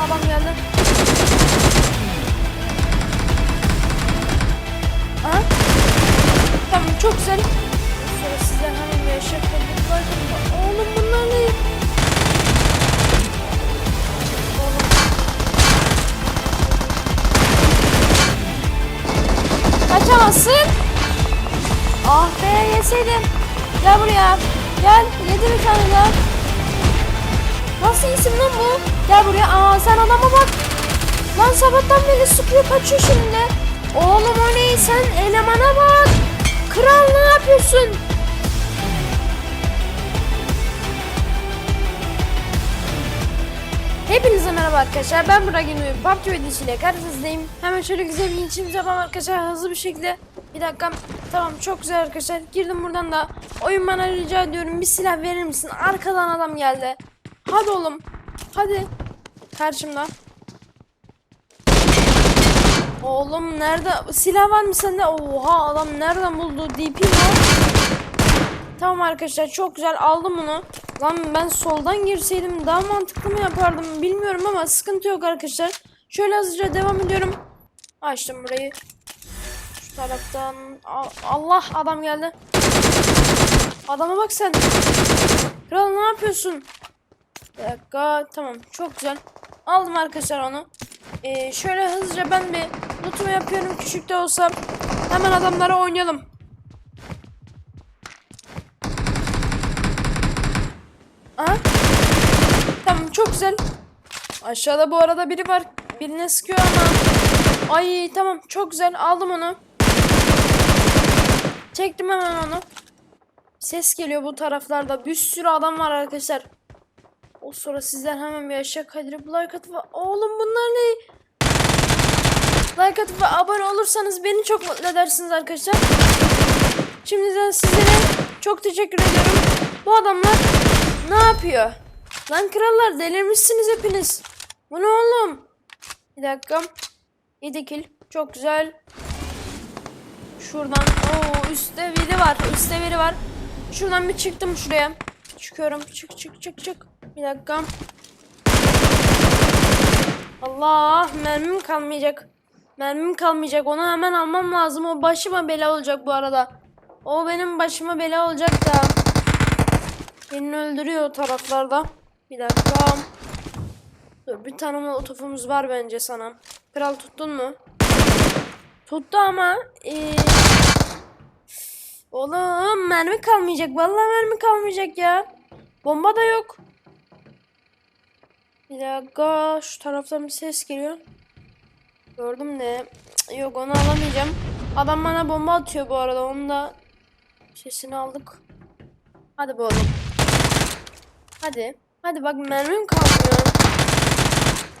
adam geldi. Aha. Tamam çok güzel. Sonra hemen bir eşek bulduk. Oğlum bunlar ne? Kaçamazsın. Ah be yeseydin. Gel buraya. Gel. Yedi bir tane daha. Nasıl isim lan bu? Gel buraya. Aa sen adama bak. Lan sabahtan beri sıkıyor kaçıyor şimdi. Oğlum o ne? Sen elemana bak. Kral ne yapıyorsun? Hepinize merhaba arkadaşlar. Ben Burak Ünlü. PUBG videosuyla karşınızdayım. Hemen şöyle güzel bir içimiz yapalım arkadaşlar. Hızlı bir şekilde. Bir dakika. Tamam çok güzel arkadaşlar. Girdim buradan da. Oyun bana rica ediyorum. Bir silah verir misin? Arkadan adam geldi. Hadi oğlum. Hadi. Karşımda. Oğlum nerede? Silah var mı sende? Oha adam nereden buldu? DP mi? Tamam arkadaşlar çok güzel aldım bunu. Lan ben soldan girseydim daha mantıklı mı yapardım bilmiyorum ama sıkıntı yok arkadaşlar. Şöyle hızlıca devam ediyorum. Açtım burayı. Şu taraftan Allah adam geldi. Adama bak sen. Kral ne yapıyorsun? Bir dakika tamam çok güzel. Aldım arkadaşlar onu. Ee, şöyle hızlıca ben bir lootumu yapıyorum küçük de olsa. Hemen adamlara oynayalım. Aha. Tamam çok güzel. Aşağıda bu arada biri var. Birine sıkıyor ama. Ay tamam çok güzel aldım onu. Çektim hemen onu. Ses geliyor bu taraflarda. Bir sürü adam var arkadaşlar. O sonra sizden hemen bir aşağı kaydırıp like atıp oğlum bunlar ne? Like atıp abone olursanız beni çok mutlu edersiniz arkadaşlar. Şimdiden sizlere çok teşekkür ediyorum. Bu adamlar ne yapıyor? Lan krallar delirmişsiniz hepiniz. Bu ne oğlum? Bir dakika. 7 kill. Çok güzel. Şuradan. Oo üstte biri var. Üstte biri var. Şuradan bir çıktım şuraya. Çıkıyorum. Çık çık çık çık. Bir dakika. Allah mermim kalmayacak. Mermim kalmayacak. Onu hemen almam lazım. O başıma bela olacak bu arada. O benim başıma bela olacak da. Beni öldürüyor o taraflarda. Bir dakika. Dur bir tane molotofumuz var bence sana. Kral tuttun mu? Tuttu ama. Ee... Oğlum mermi kalmayacak. Vallahi mermi kalmayacak ya. Bomba da yok. Bir dakika. Şu taraftan bir ses geliyor. Gördüm de. Yok onu alamayacağım. Adam bana bomba atıyor bu arada. Onu da sesini aldık. Hadi oğlum. Hadi. Hadi bak mermim kalmıyor.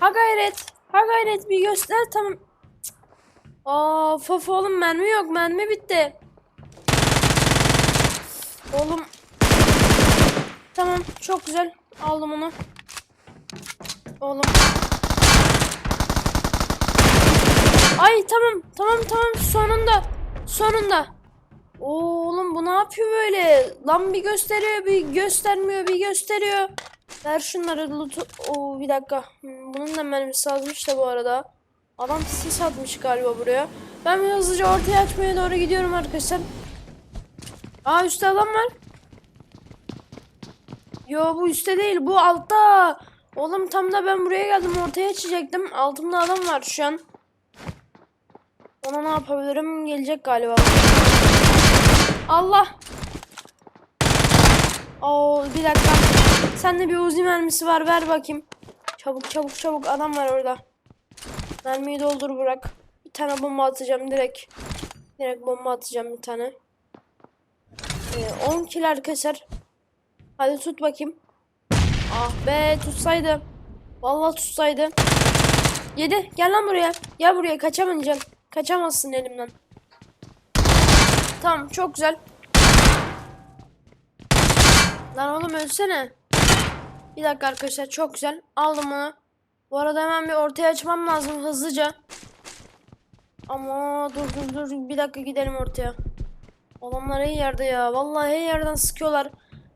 Ha gayret. Ha gayret bir göster tamam. Aa fof oğlum mermi yok. Mermi bitti. Oğlum. Tamam çok güzel. Aldım onu. Oğlum. Ay tamam tamam tamam sonunda. Sonunda. Oğlum bu ne yapıyor böyle? Lan bir gösteriyor bir göstermiyor bir gösteriyor. Ver şunları loot'u. Oo bir dakika. Hmm, Bunun da mermisi azmış da bu arada. Adam sis atmış galiba buraya. Ben hızlıca ortaya açmaya doğru gidiyorum arkadaşlar. Aa üstte adam var. Yo bu üstte değil bu altta. Oğlum tam da ben buraya geldim ortaya açacaktım. Altımda adam var şu an. Ona ne yapabilirim? Gelecek galiba. Allah. Oo bir dakika. Sende bir uzi mermisi var ver bakayım. Çabuk çabuk çabuk adam var orada. Mermiyi doldur bırak. Bir tane bomba atacağım direkt. Direkt bomba atacağım bir tane. Ee, 10 kill arkadaşlar. Hadi tut bakayım. Ah be tutsaydı. Vallahi tutsaydı. Yedi. Gel lan buraya. Gel buraya kaçamayacaksın. Kaçamazsın elimden. Tamam çok güzel. Lan oğlum ölsene. Bir dakika arkadaşlar çok güzel. Aldım onu. Bu arada hemen bir ortaya açmam lazım hızlıca. Ama dur dur dur bir dakika gidelim ortaya. Adamlar her yerde ya. Vallahi her yerden sıkıyorlar.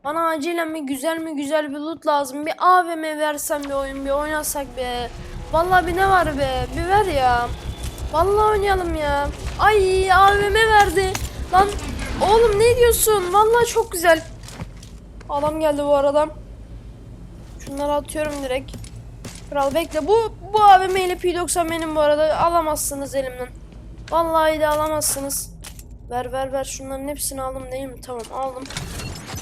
Bana acilen mi güzel mi güzel bir loot lazım. Bir AVM versen bir oyun bir oynasak be. Vallahi bir ne var be. Bir ver ya. Vallahi oynayalım ya. Ay AVM verdi. Lan oğlum ne diyorsun? Vallahi çok güzel. Adam geldi bu arada. Şunları atıyorum direkt. Kral bekle. Bu bu AVM ile P90 benim bu arada. Alamazsınız elimden. Vallahi de alamazsınız. Ver ver ver şunların hepsini aldım değil mi? Tamam aldım.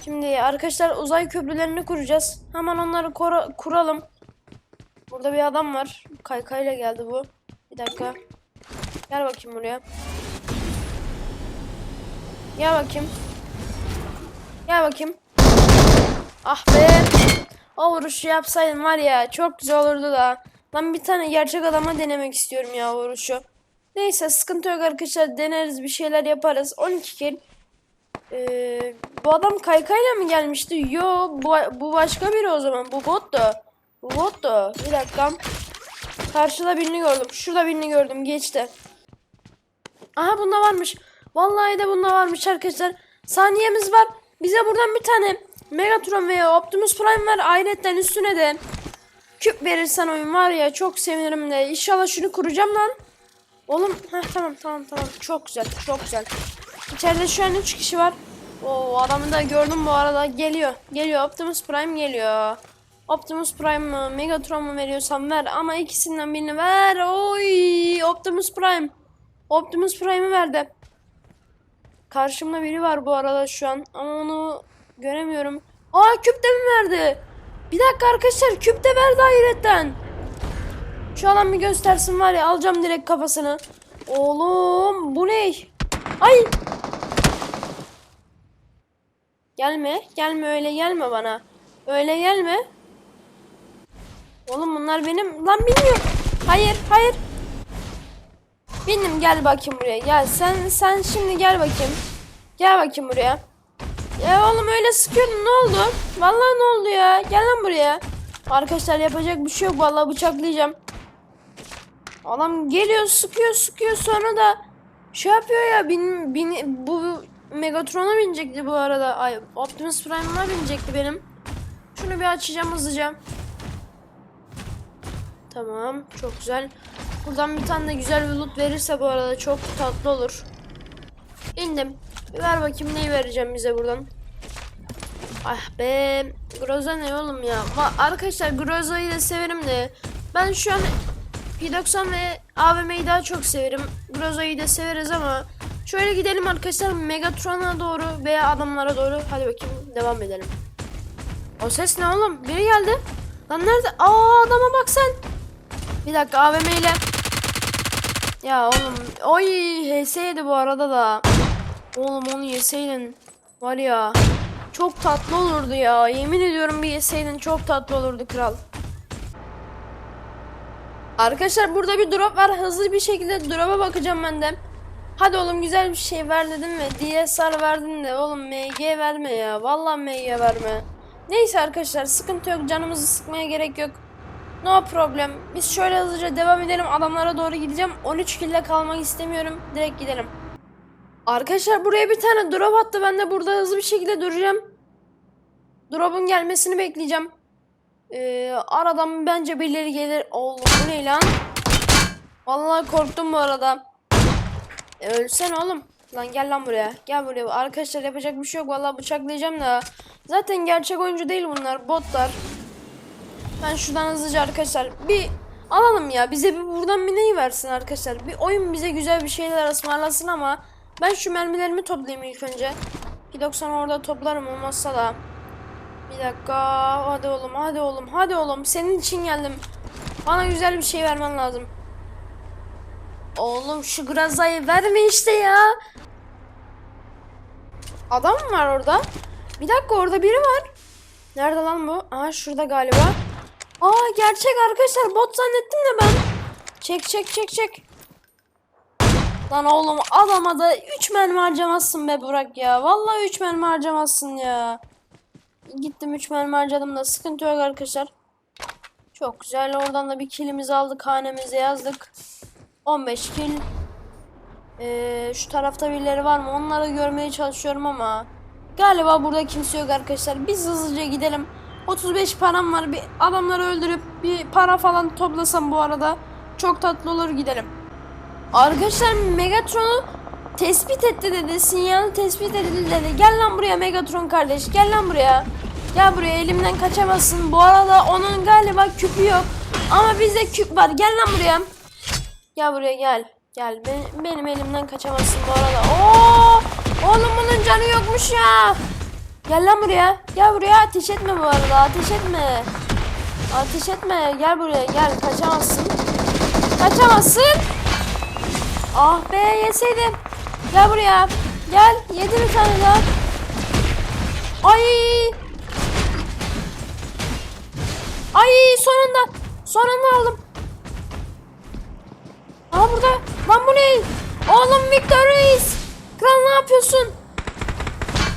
Şimdi arkadaşlar uzay köprülerini kuracağız. Hemen onları kuralım. Burada bir adam var. Kaykayla geldi bu. Bir dakika. Gel bakayım buraya. Gel bakayım. Gel bakayım. Ah be. O vuruşu yapsaydım var ya çok güzel olurdu da. Lan bir tane gerçek adama denemek istiyorum ya vuruşu. Neyse sıkıntı yok arkadaşlar deneriz bir şeyler yaparız. 12 kill. Ee, bu adam kaykayla mı gelmişti? Yo bu, bu başka biri o zaman. Bu bot da. Bu bot da. Bir dakika. Karşıda birini gördüm. Şurada birini gördüm. Geçti. Aha bunda varmış. Vallahi de bunda varmış arkadaşlar. Saniyemiz var. Bize buradan bir tane Megatron veya Optimus Prime var. Ayrıca üstüne de küp verirsen oyun var ya çok sevinirim de. İnşallah şunu kuracağım lan. Oğlum heh, tamam tamam tamam çok güzel çok güzel. İçeride şu an 3 kişi var. O adamı da gördüm bu arada geliyor. Geliyor Optimus Prime geliyor. Optimus Prime mı Megatron mu veriyorsan ver ama ikisinden birini ver. Oy Optimus Prime. Optimus Prime'ı verdi. Karşımda biri var bu arada şu an ama onu göremiyorum. Aa küp de mi verdi? Bir dakika arkadaşlar küp de verdi hayretten. Şu adam bir göstersin var ya alacağım direkt kafasını. Oğlum bu ne? Ay. Gelme. Gelme öyle gelme bana. Öyle gelme. Oğlum bunlar benim. Lan bilmiyorum. Hayır hayır. Bindim gel bakayım buraya. Gel sen sen şimdi gel bakayım. Gel bakayım buraya. Ya oğlum öyle sıkıyordun ne oldu? Vallahi ne oldu ya? Gel lan buraya. Arkadaşlar yapacak bir şey yok vallahi bıçaklayacağım. Adam geliyor sıkıyor sıkıyor sonra da şey yapıyor ya bin, bin, bu Megatron'a binecekti bu arada. Ay Optimus Prime'a binecekti benim. Şunu bir açacağım hızlıca. Tamam çok güzel. Buradan bir tane de güzel bir loot verirse bu arada çok tatlı olur. İndim. Bir ver bakayım neyi vereceğim bize buradan. Ah be. Groza ne oğlum ya. Va- Arkadaşlar Groza'yı da severim de. Ben şu an P90 ve AVM'yi daha çok severim. Groza'yı da severiz ama şöyle gidelim arkadaşlar Megatron'a doğru veya adamlara doğru. Hadi bakayım devam edelim. O ses ne oğlum? Biri geldi. Lan nerede? Aa adama bak sen. Bir dakika AVM ile. Ya oğlum. Oy HS'ydi bu arada da. Oğlum onu yeseydin. Var ya. Çok tatlı olurdu ya. Yemin ediyorum bir yeseydin çok tatlı olurdu kral. Arkadaşlar burada bir drop var. Hızlı bir şekilde drop'a bakacağım ben de. Hadi oğlum güzel bir şey ver dedim mi? DSR verdin de oğlum MG verme ya. Vallahi MG verme. Neyse arkadaşlar sıkıntı yok. Canımızı sıkmaya gerek yok. No problem. Biz şöyle hızlıca devam edelim. Adamlara doğru gideceğim. 13 kille kalmak istemiyorum. Direkt gidelim. Arkadaşlar buraya bir tane drop attı. Ben de burada hızlı bir şekilde duracağım. Drop'un gelmesini bekleyeceğim. Ee, aradan bence birileri gelir. Oğlum bu ne lan? Vallahi korktum bu arada. E, ölsen oğlum. Lan gel lan buraya. Gel buraya. Arkadaşlar yapacak bir şey yok. Vallahi bıçaklayacağım da. Zaten gerçek oyuncu değil bunlar. Botlar. Ben şuradan hızlıca arkadaşlar bir alalım ya. Bize bir buradan bir neyi versin arkadaşlar. Bir oyun bize güzel bir şeyler ısmarlasın ama ben şu mermilerimi toplayayım ilk önce. 290 orada toplarım olmazsa da. Bir dakika. Hadi oğlum, hadi oğlum, hadi oğlum. Senin için geldim. Bana güzel bir şey vermen lazım. Oğlum şu grazayı verme işte ya. Adam mı var orada? Bir dakika orada biri var. Nerede lan bu? Aha şurada galiba. Aa gerçek arkadaşlar bot zannettim de ben. Çek çek çek çek. Lan oğlum adama da 3 mermi harcamazsın be Burak ya. Vallahi 3 mermi harcamazsın ya. Gittim 3 mermi harcadım da sıkıntı yok arkadaşlar. Çok güzel oradan da bir kilimizi aldık hanemize yazdık. 15 kil. Ee, şu tarafta birileri var mı? Onları görmeye çalışıyorum ama Galiba burada kimse yok arkadaşlar. Biz hızlıca gidelim. 35 param var. Bir adamları öldürüp bir para falan toplasam bu arada çok tatlı olur gidelim. Arkadaşlar Megatron'u tespit etti dedi. Sinyali tespit edildi dedi. Gel lan buraya Megatron kardeş. Gel lan buraya. Gel buraya elimden kaçamazsın. Bu arada onun galiba küpü yok. Ama bizde küp var. Gel lan buraya. Gel buraya gel. Gel. Benim, benim elimden kaçamazsın bu arada. Oo! Oğlum bunun canı yokmuş ya. Gel lan buraya. Gel buraya ateş etme bu arada. Ateş etme. Ateş etme. Gel buraya gel. Kaçamazsın. Kaçamazsın. Ah be yeseydim. Gel buraya. Gel. Yedi bir tane daha. Ay. Ay sonunda. Sonunda aldım. Lan bu ne? Oğlum Victor Reis. Kral ne yapıyorsun?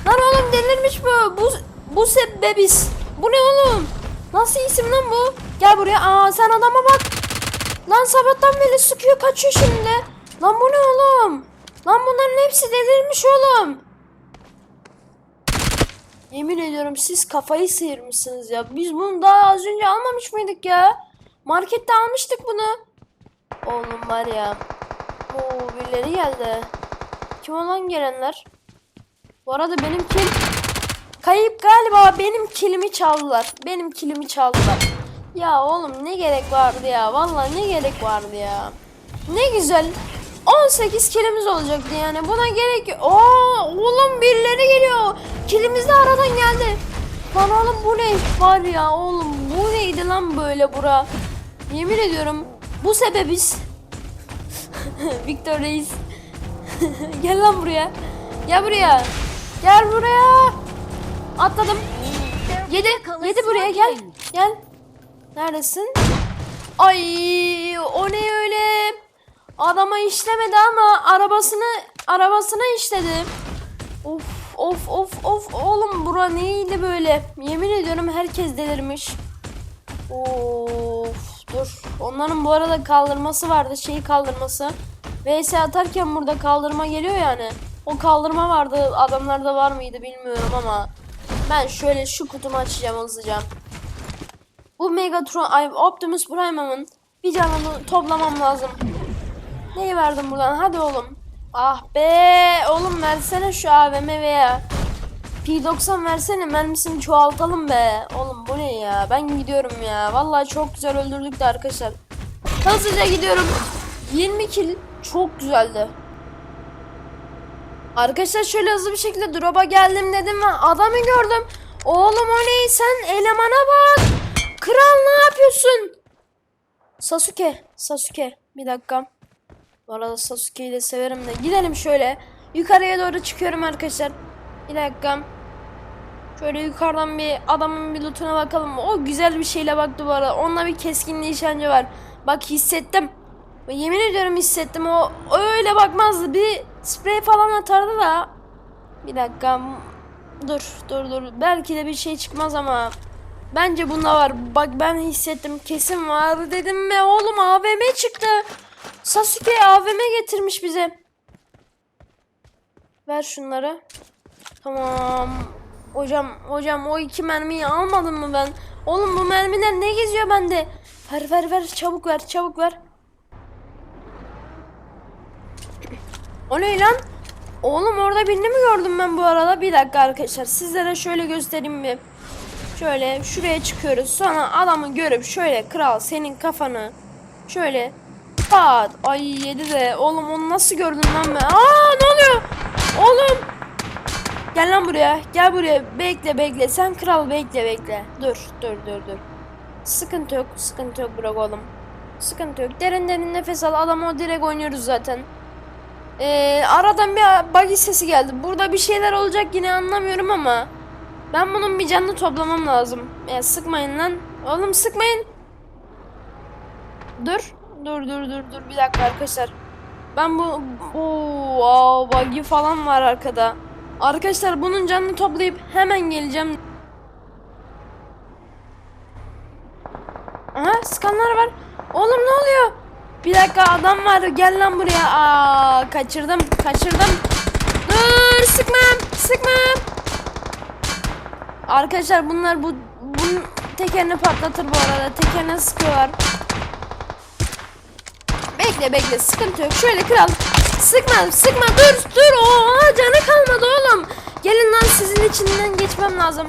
Lan oğlum delirmiş bu. Bu, bu sebebis. Bu ne oğlum? Nasıl isim lan bu? Gel buraya. Aa sen adama bak. Lan sabahtan beri sıkıyor kaçıyor şimdi. Lan bu ne oğlum? Lan bunların hepsi delirmiş oğlum. Yemin ediyorum siz kafayı sıyırmışsınız ya. Biz bunu daha az önce almamış mıydık ya? Markette almıştık bunu. Oğlum var ya. Oo birileri geldi. Kim olan gelenler? Bu arada benim kil kayıp galiba benim kilimi çaldılar. Benim kilimi çaldılar. Ya oğlum ne gerek vardı ya. Vallahi ne gerek vardı ya. Ne güzel. 18 kilimiz olacaktı yani. Buna gerek yok. Oo oğlum birileri geliyor. Kilimiz de aradan geldi. Lan oğlum bu ne var ya oğlum bu neydi lan böyle bura? Yemin ediyorum bu sebebiz. Victor Reis. Gel lan buraya. Gel buraya. Gel buraya. Atladım. Yedi. Yedi buraya gel. Gel. Neredesin? Ay o ne öyle? Adama işlemedi ama arabasını arabasına işledi. Of of of of oğlum bura neydi böyle? Yemin ediyorum herkes delirmiş. Of dur. Onların bu arada kaldırması vardı. Şeyi kaldırması. VS atarken burada kaldırma geliyor yani. O kaldırma vardı. Adamlarda var mıydı bilmiyorum ama. Ben şöyle şu kutumu açacağım hızlıca. Bu Megatron, ay Optimus Prime'ın bir canını toplamam lazım. Neyi verdim buradan? Hadi oğlum. Ah be oğlum versene şu AVM veya P90 versene mermisini çoğaltalım be. Oğlum bu ne ya? Ben gidiyorum ya. Vallahi çok güzel öldürdük de arkadaşlar. Hızlıca gidiyorum. 20 kill çok güzeldi. Arkadaşlar şöyle hızlı bir şekilde drop'a geldim dedim ve adamı gördüm. Oğlum o ne? Sen elemana bak. Kral ne yapıyorsun? Sasuke. Sasuke. Bir dakika. Bu arada Sasuke'yi de severim de. Gidelim şöyle. Yukarıya doğru çıkıyorum arkadaşlar. Bir dakika. Şöyle yukarıdan bir adamın bir lootuna bakalım. O güzel bir şeyle baktı bu arada. Onunla bir keskin nişancı var. Bak hissettim. Yemin ediyorum hissettim. O öyle bakmazdı. Bir sprey falan atardı da. Bir dakika. Dur dur dur. Belki de bir şey çıkmaz ama. Bence bunda var. Bak ben hissettim. Kesin var dedim ve oğlum AVM çıktı. Sasuke AVM getirmiş bize. Ver şunları. Tamam. Hocam hocam o iki mermiyi almadım mı ben? Oğlum bu mermiler ne geziyor bende? Ver ver ver çabuk ver çabuk ver. O ne lan? Oğlum orada birini mi gördüm ben bu arada? Bir dakika arkadaşlar sizlere şöyle göstereyim bir. Şöyle şuraya çıkıyoruz. Sonra adamı görüp şöyle kral senin kafanı şöyle pat. Ay yedi de. Oğlum onu nasıl gördün lan ben? Aa ne oluyor? Oğlum. Gel lan buraya. Gel buraya. Bekle bekle. Sen kral bekle bekle. Dur dur dur dur. Sıkıntı yok. Sıkıntı yok bırak oğlum. Sıkıntı yok. Derin derin nefes al. Adamı o direkt oynuyoruz zaten. Ee, aradan bir buggy sesi geldi. Burada bir şeyler olacak yine anlamıyorum ama. Ben bunun bir canını toplamam lazım. Ya sıkmayın lan. Oğlum sıkmayın. Dur. Dur dur dur dur. Bir dakika arkadaşlar. Ben bu... Oo, buggy falan var arkada. Arkadaşlar bunun canını toplayıp hemen geleceğim. Aha skanlar var. Oğlum ne oluyor? Bir dakika adam var. Gel lan buraya. Aa kaçırdım. Kaçırdım. Dur sıkmam. Sıkmam. Arkadaşlar bunlar bu bunun tekerini patlatır bu arada. Tekerine sıkıyorlar. Bekle bekle sıkıntı yok. Şöyle kral. Sıkma sıkma dur dur. Oha canı kalmadı oğlum. Gelin lan sizin içinden geçmem lazım.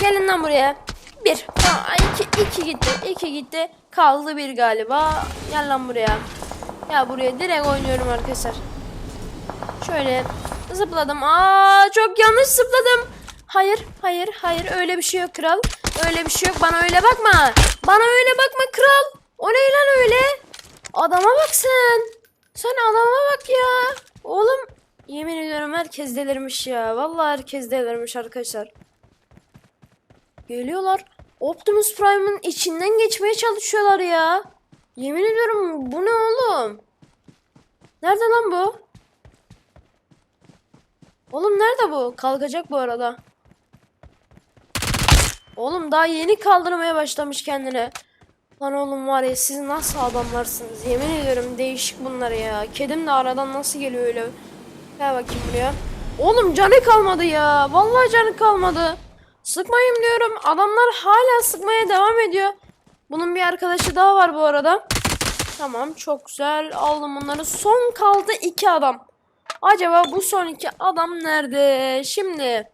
Gelin lan buraya. Bir. Tamam, iki, iki gitti. iki gitti. Kaldı bir galiba. Gel lan buraya. Ya buraya direkt oynuyorum arkadaşlar. Şöyle zıpladım. Aa çok yanlış zıpladım. Hayır, hayır, hayır. Öyle bir şey yok kral. Öyle bir şey yok. Bana öyle bakma. Bana öyle bakma kral. O ne lan öyle? Adama bak sen. Adama bak ya. Oğlum yemin ediyorum herkes delirmiş ya. Vallahi herkes delirmiş arkadaşlar. Geliyorlar. Optimus Prime'ın içinden geçmeye çalışıyorlar ya. Yemin ediyorum bu ne oğlum? Nerede lan bu? Oğlum nerede bu? Kalkacak bu arada. Oğlum daha yeni kaldırmaya başlamış kendine. Lan oğlum var ya siz nasıl adamlarsınız? Yemin ediyorum değişik bunlar ya. Kedim de aradan nasıl geliyor öyle. Gel bakayım buraya. Oğlum canı kalmadı ya. Vallahi canı kalmadı. Sıkmayayım diyorum. Adamlar hala sıkmaya devam ediyor. Bunun bir arkadaşı daha var bu arada. Tamam çok güzel. Aldım bunları. Son kaldı iki adam. Acaba bu son iki adam nerede? Şimdi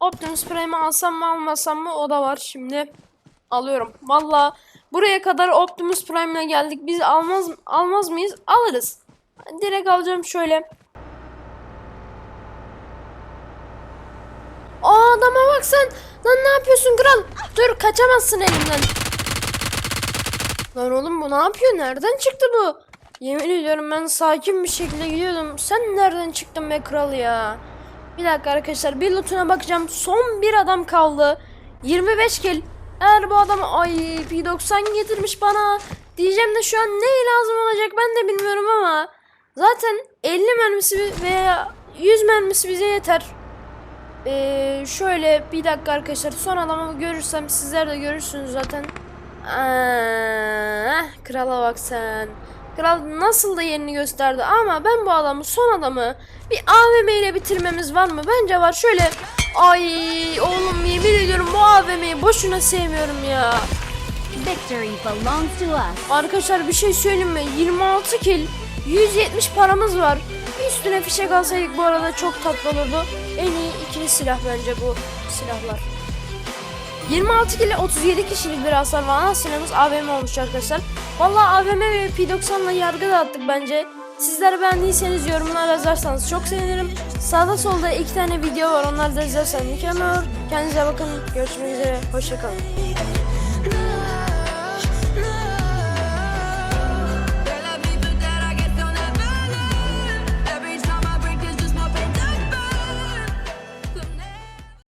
Optimus Prime'i alsam mı almasam mı o da var şimdi. Alıyorum. Valla buraya kadar Optimus Prime'le geldik. Biz almaz almaz mıyız? Alırız. Direkt alacağım şöyle. Aa adama bak sen. Lan ne yapıyorsun kral? Dur kaçamazsın elimden. Lan oğlum bu ne yapıyor? Nereden çıktı bu? Yemin ediyorum ben sakin bir şekilde gidiyordum. Sen nereden çıktın be kral ya? Bir dakika arkadaşlar bir lootuna bakacağım. Son bir adam kaldı. 25 kill. Eğer bu adam ay P90 getirmiş bana diyeceğim de şu an ne lazım olacak ben de bilmiyorum ama zaten 50 mermisi veya 100 mermisi bize yeter. Ee, şöyle bir dakika arkadaşlar son adamı görürsem sizler de görürsünüz zaten. Aa, krala bak sen. Kral nasıl da yerini gösterdi ama ben bu adamı son adamı bir AVM ile bitirmemiz var mı? Bence var. Şöyle ay oğlum yemin ediyorum bu AVM'yi boşuna sevmiyorum ya. Victory belongs to us. Arkadaşlar bir şey söyleyeyim mi? 26 kill, 170 paramız var. Üstüne fişek alsaydık bu arada çok tatlı olurdu. En iyi ikili silah bence bu silahlar. 26 kill 37 kişilik bir hasar var. Silahımız AVM olmuş arkadaşlar. Vallahi AVM ve P90'la yargı dağıttık bence. Sizler beğendiyseniz yorumlar yazarsanız çok sevinirim. Sağda solda iki tane video var. Onları da izlerseniz mükemmel olur. Kendinize bakın. Görüşmek üzere. Hoşçakalın.